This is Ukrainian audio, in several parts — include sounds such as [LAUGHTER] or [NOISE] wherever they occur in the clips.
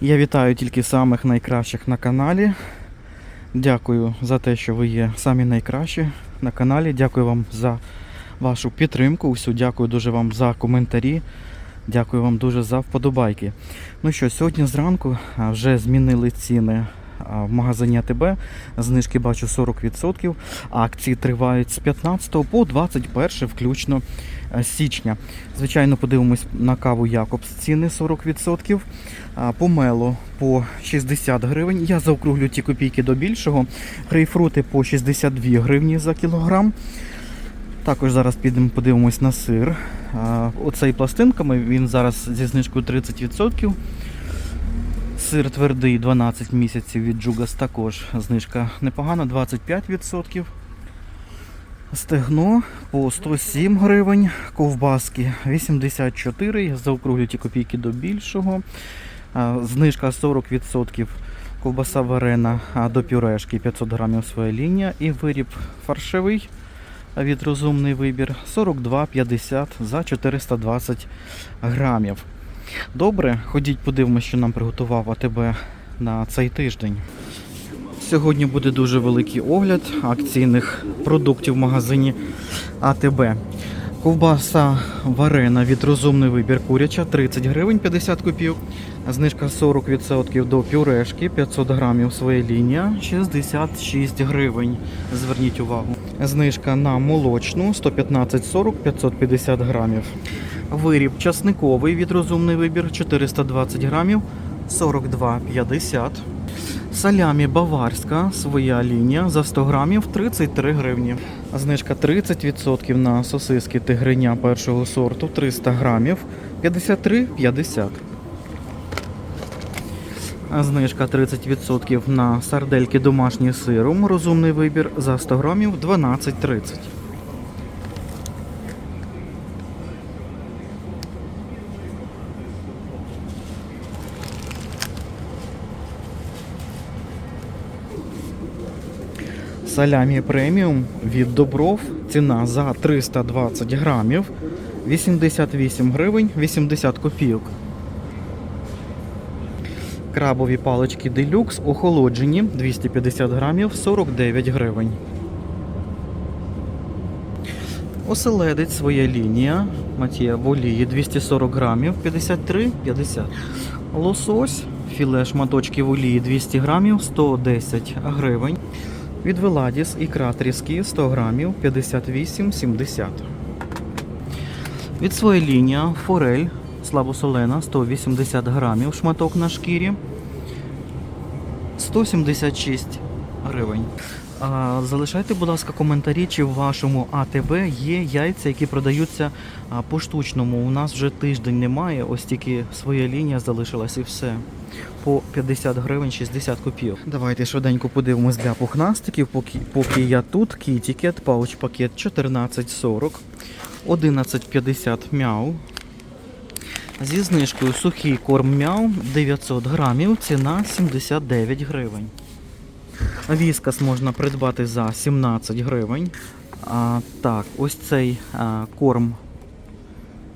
Я вітаю тільки самих найкращих на каналі. Дякую за те, що ви є самі найкращі на каналі. Дякую вам за вашу підтримку. Усю дякую дуже вам за коментарі. Дякую вам дуже за вподобайки. Ну що, сьогодні зранку вже змінили ціни в магазині АТБ. Знижки бачу 40%. Акції тривають з 15 по 21 включно е, січня. Звичайно, подивимось на каву Якобс. Ціни 40%. Помело по 60 гривень. Я заокруглю ті копійки до більшого. Грейпфрути по 62 гривні за кілограм. Також зараз підемо подивимось на сир. Оцей пластинками він зараз зі знижкою 30%. Сир твердий 12 місяців від Джугас також знижка непогана, 25%. Стегно по 107 гривень, ковбаски 84, я заокруглю ті копійки до більшого. Знижка 40%. Ковбаса варена до пюрешки 500 грамів своя лінія. І виріб фаршевий від розумний вибір 42,50 за 420 грамів. Добре, ходіть подивимось, що нам приготував АТБ на цей тиждень. Сьогодні буде дуже великий огляд акційних продуктів в магазині АТБ. Ковбаса варена від розумний вибір куряча 30 гривень 50 копійок. Знижка 40% до пюрешки 500 грамів своя лінія 66 гривень. Зверніть увагу. Знижка на молочну 115,40 550 грамів. Виріб часниковий від розумний вибір 420 грамів 42,50. Салямі баварська, своя лінія за 100 грамів 33 гривні. Знижка 30% на сосиски тигриня першого сорту 300 грамів 53,50. А Знижка 30% на сардельки домашні з сиром. Розумний вибір за 100 грамів 12,30. Салямі преміум від Добров. Ціна за 320 грамів 88 гривень 80 копійок. Крабові палички делюкс охолоджені 250 грамів 49 гривень. Оселедець своя лінія. Матія в олії 240 грамів 53,50. Лосось, філе шматочки в олії 200 грамів 110 гривень. Від Веладіс ікра тріски 100 грамів 58,70. Від своєї лінія форель слабосолена 180 грамів шматок на шкірі 176 гривень. Залишайте, будь ласка, коментарі, чи в вашому АТБ є яйця, які продаються а, поштучному. У нас вже тиждень немає, ось тільки своя лінія залишилась і все. По 50 гривень 60 копійок. Давайте швиденько подивимось для пухнастиків, поки, поки я тут. Кітікет, пауч пакет 14,40, 11,50 мяу. Зі знижкою сухий корм мяу 900 грамів, ціна 79 гривень. Віскас можна придбати за 17 гривень. А, так, ось цей а, корм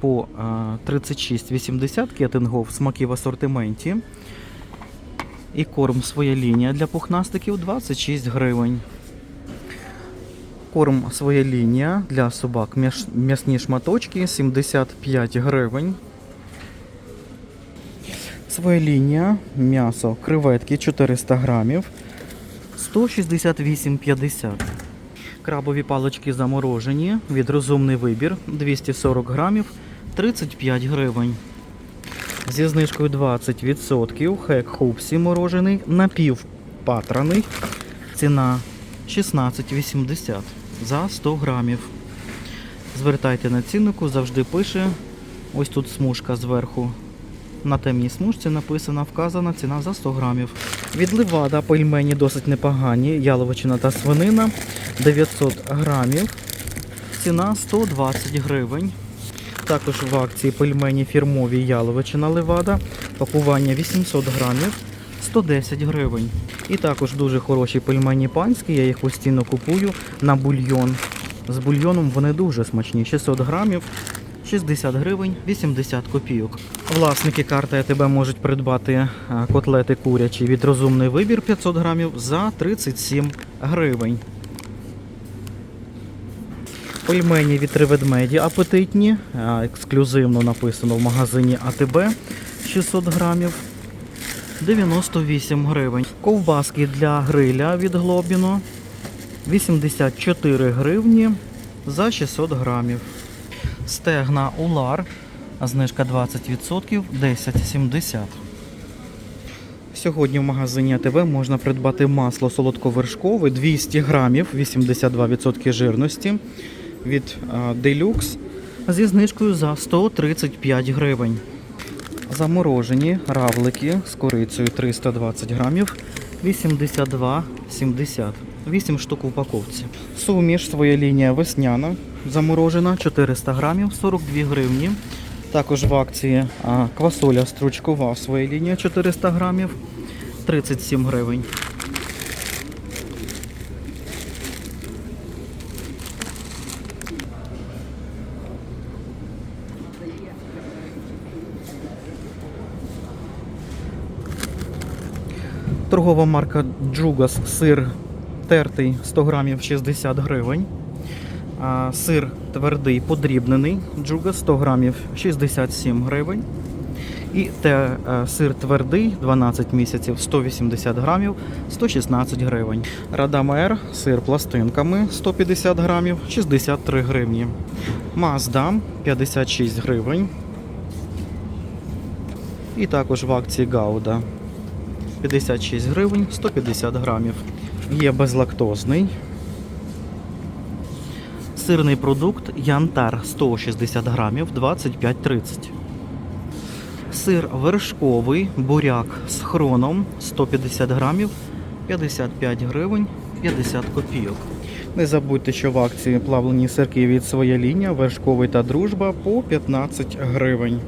по а, 36,80 кетингов смаки в асортименті. І корм своя лінія для пухнастиків 26 гривень. Корм своя лінія для собак м'ясні шматочки 75 гривень. Своя лінія м'ясо креветки 400 грамів 168,50. Крабові палички заморожені від розумний вибір 240 грамів 35 гривень. Зі знижкою 20% хек хупсі морожений напівпатраний. Ціна 16,80 за 100 грамів. Звертайте на ціннику, завжди пише. Ось тут смужка зверху. На темній смужці написана вказана ціна за 100 грамів. Від Левада пельмені досить непогані. Яловичина та свинина 900 грамів. Ціна 120 гривень. Також в акції пельмені фірмові яловичина Левада. Пакування 800 грамів 110 гривень. І також дуже хороші пельмені панські, я їх постійно купую на бульйон. З бульйоном вони дуже смачні. 600 грамів 60 гривень 80 копійок. Власники карти АТБ можуть придбати котлети курячі від розумний вибір 500 грамів за 37 гривень. Пельмені від три ведмеді апетитні, ексклюзивно написано в магазині АТБ 600 грамів. 98 гривень. Ковбаски для гриля від Глобіно 84 гривні за 600 грамів. Стегна Улар, знижка 20%, 10,70. Сьогодні в магазині АТБ можна придбати масло солодковершкове 200 грамів, 82% жирності від Deluxe зі знижкою за 135 гривень. Заморожені равлики з корицею 320 грамів, 82,70. 8 штук в упаковці. Суміш своя лінія весняна, заморожена 400 грамів, 42 гривні. Також в акції квасоля стручкова своя лінія 400 грамів, 37 гривень. Торгова марка Джугас сир тертий 100 грамів 60 гривень. Сир твердий подрібнений Джугас 100 грамів 67 гривень. І те, е, сир твердий 12 місяців 180 грамів 116 гривень. Радамер сир пластинками 150 грамів 63 гривні. Мазда 56 гривень. І також в акції Гауда 56 гривень 150 грамів. Є безлактозний. Сирний продукт Янтар 160 грамів 25,30. Сир вершковий буряк з хроном 150 грамів 55 гривень 50 копійок. Не забудьте, що в акції плавлені сирки від своя лінія, вершковий та дружба по 15 гривень.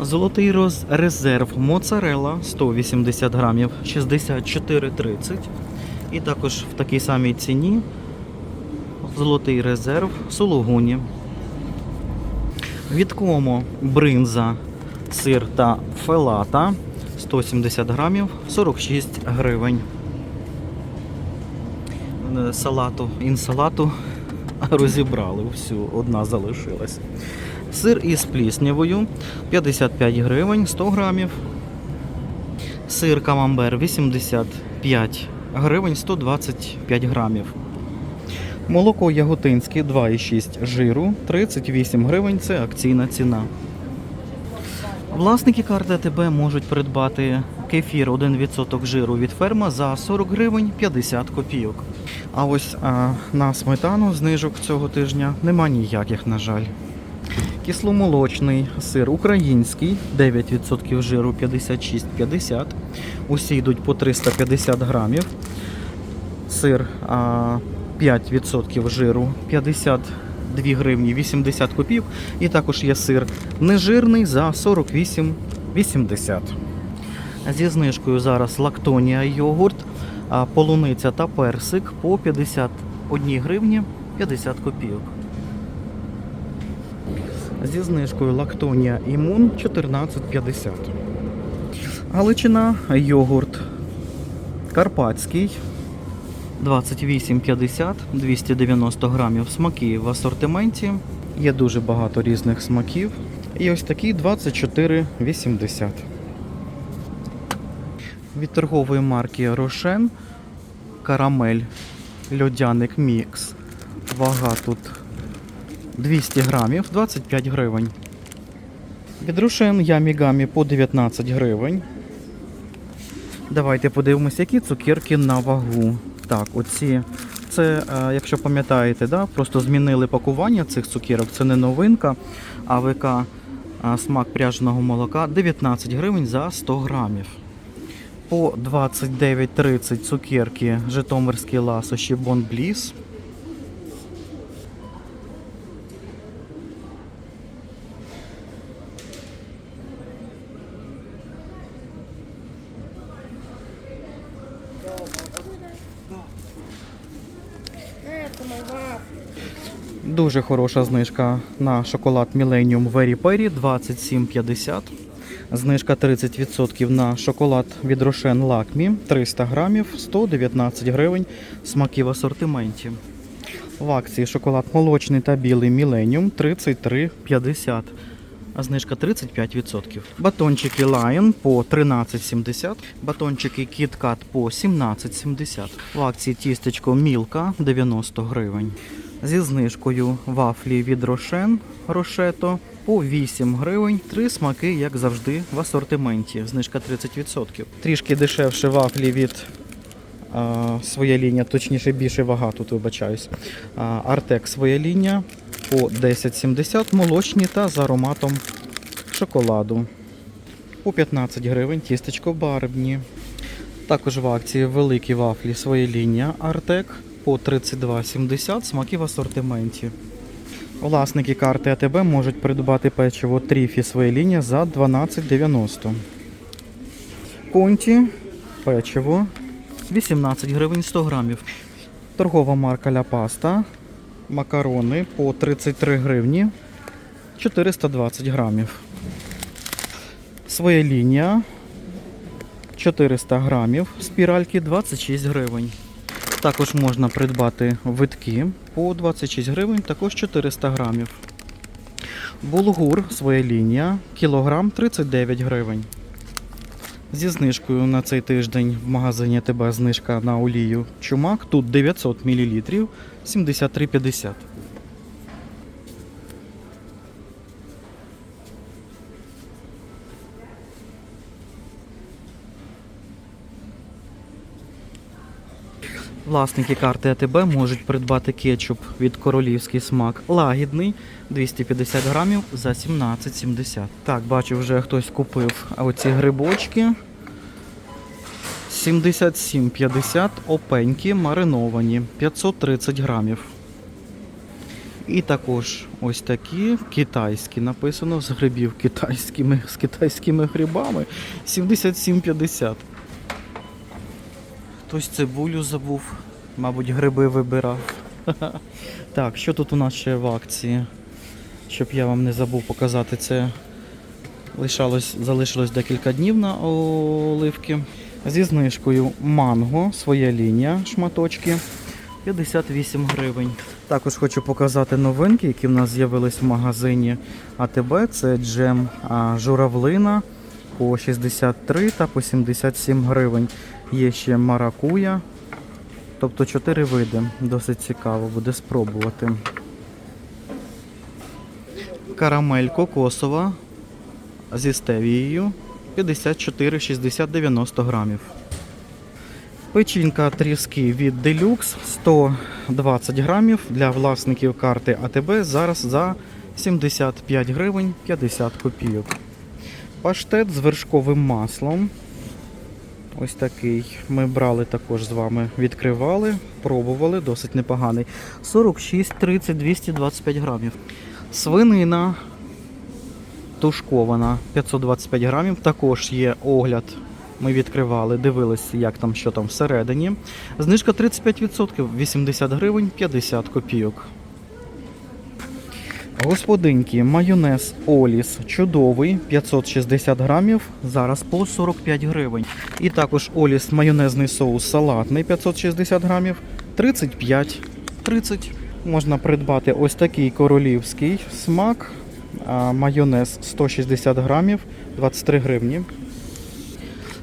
Золотий роз... резерв моцарелла 180 грамів 64,30. І також в такій самій ціні золотий резерв сулугуні. Від кому бринза, сир та фелата 170 грамів 46 гривень. Е, Салату, інсалату [LAUGHS] розібрали всю, одна залишилась. Сир із пліснявою 55 гривень 100 грамів. Сир камамбер 85 гривень 125 грамів. Молоко яготинське 2,6 жиру 38 гривень це акційна ціна. Власники карти АТБ можуть придбати кефір 1% жиру від ферма за 40 гривень 50 копійок. А ось а, на сметану знижок цього тижня нема ніяких, на жаль. Кисломолочний сир український 9% жиру 56,50. Усі йдуть по 350 грамів. Сир а, 5% жиру 52 гривні 80 копійок. І також є сир нежирний за 48,80. Зі знижкою зараз лактонія йогурт, полуниця та персик по 51 гривні 50 копійок. Зі знижкою лактонія імун 14,50. Галичина йогурт карпатський 28,50, 290 грамів смаки в асортименті. Є дуже багато різних смаків. І ось такий 24,80. Від торгової марки Рошен карамель льодяник мікс. Вага тут 200 грамів, 25 гривень. Від Рошен ямігамі по 19 гривень. Давайте подивимося, які цукерки на вагу. Так, оці. Це, е, якщо пам'ятаєте, да, просто змінили пакування цих цукерок. Це не новинка. АВК е, смак пряженого молока 19 гривень за 100 грамів. По 29,30 цукерки Житомирські ласощі Бон Дуже хороша знижка на шоколад Millennium Very Perry 27,50. Знижка 30% на шоколад від Рошен Лакмі 300 грамів 119 гривень. Смаки в асортименті. В акції шоколад молочний та білий Millennium 33,50. А знижка 35%. Батончики Lion по 13,70. Батончики KitKat по 17,70. В акції тістечко Мілка 90 гривень. Зі знижкою вафлі від Рошен Рошето по 8 гривень. Три смаки, як завжди, в асортименті. Знижка 30%. Трішки дешевше вафлі від своя лінія, точніше більше вага, тут вибачаюсь. Артек своя лінія по 10,70 молочні та з ароматом шоколаду. По 15 гривень тістечко барвні. Також в акції великі вафлі своя лінія Артек по 32,70 смаки в асортименті. Власники карти АТБ можуть придбати печиво Тріфі своя лінія за 12,90. Конті печиво 18 гривень 100 грамів. Торгова марка Ля Паста. Макарони по 33 гривні 420 грамів. Своя лінія 400 грамів. Спіральки 26 гривень. Також можна придбати витки по 26 гривень, також 400 грамів. Булгур своя лінія, кілограм 39 гривень. Зі знижкою на цей тиждень в магазині ТБ знижка на олію чумак. Тут 900 мл 73,50. Власники карти АТБ можуть придбати кетчуп від королівський смак лагідний 250 грамів за 17,70. Так, бачу, вже хтось купив оці грибочки. 77,50 опеньки мариновані 530 грамів. І також ось такі китайські, написано з грибів китайськими, з китайськими грибами 77,50. Хтось цибулю забув, мабуть, гриби вибирав. [LAUGHS] Так, що тут у нас ще в акції? Щоб я вам не забув показати це. Лишалось, залишилось декілька днів на оливки. Зі знижкою манго, своя лінія, шматочки 58 гривень. Також хочу показати новинки, які в нас з'явились в магазині АТБ. Це джем журавлина по 63 та по 77 гривень. Є ще маракуя. Тобто 4 види. Досить цікаво буде спробувати. Карамель кокосова зі стевією 54, 60, 90 грамів. Печінка тріски від Deluxe 120 грамів для власників карти АТБ зараз за 75 гривень 50 копійок. Паштет з вершковим маслом. Ось такий. Ми брали також з вами, відкривали, пробували, досить непоганий. 46, 30, 225 грамів. Свинина тушкована 525 грамів. Також є огляд. Ми відкривали, дивилися, як там, що там всередині. Знижка 35%, 80 гривень, 50 копійок. Господинки, майонез Оліс чудовий, 560 грамів, зараз по 45 гривень. І також Оліс майонезний соус салатний 560 грамів, 35, 30. Можна придбати ось такий королівський смак, майонез 160 грамів, 23 гривні.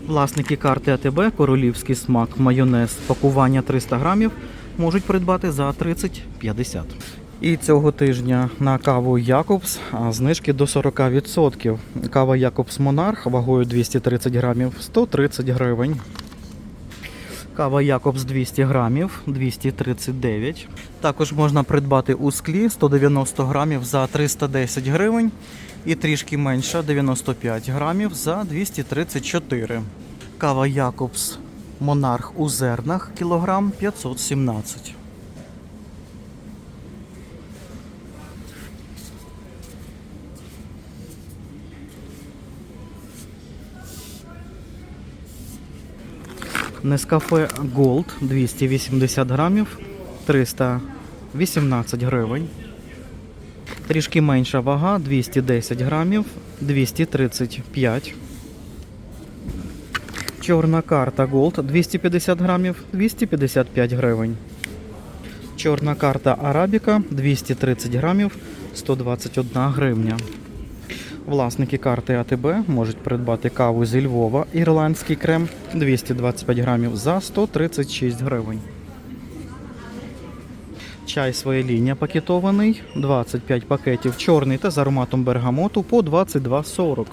Власники карти АТБ, королівський смак, майонез, пакування 300 грамів можуть придбати за 30-50. І цього тижня на каву Якобс знижки до 40%. Кава Якобс Монарх вагою 230 грамів 130 гривень. Кава Якобс 200 грамів 239. Також можна придбати у склі 190 грамів за 310 гривень. І трішки менша 95 грамів за 234. Кава Якобс Монарх у зернах кілограм 517. Нескафе Gold 280 грамів 318 гривень. Трішки менша вага 210 грамів 235. Чорна карта Gold 250 грамів 255 гривень. Чорна карта Арабіка 230 грамів 121 гривня. Власники карти АТБ можуть придбати каву зі Львова, ірландський крем 225 грамів за 136 гривень. Чай своє лінія пакетований, 25 пакетів чорний та з ароматом бергамоту по 22,40.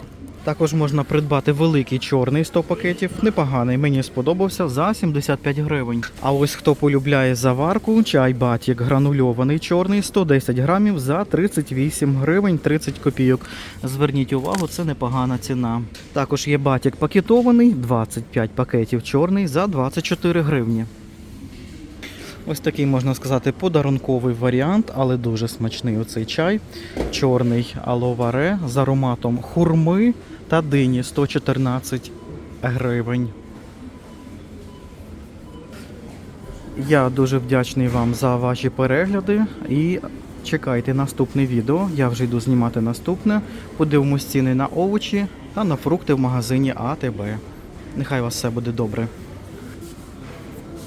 Також можна придбати великий чорний 100 пакетів, непоганий, мені сподобався за 75 гривень. А ось хто полюбляє заварку, чай батік гранульований чорний 110 грамів за 38 гривень 30 копійок. Зверніть увагу, це непогана ціна. Також є батік пакетований, 25 пакетів чорний за 24 гривні. Ось такий, можна сказати, подарунковий варіант, але дуже смачний оцей чай. Чорний аловаре з ароматом хурми та дині 114 гривень. Я дуже вдячний вам за ваші перегляди і чекайте наступне відео. Я вже йду знімати наступне. Подивимось ціни на овочі та на фрукти в магазині АТБ. Нехай вас все буде добре.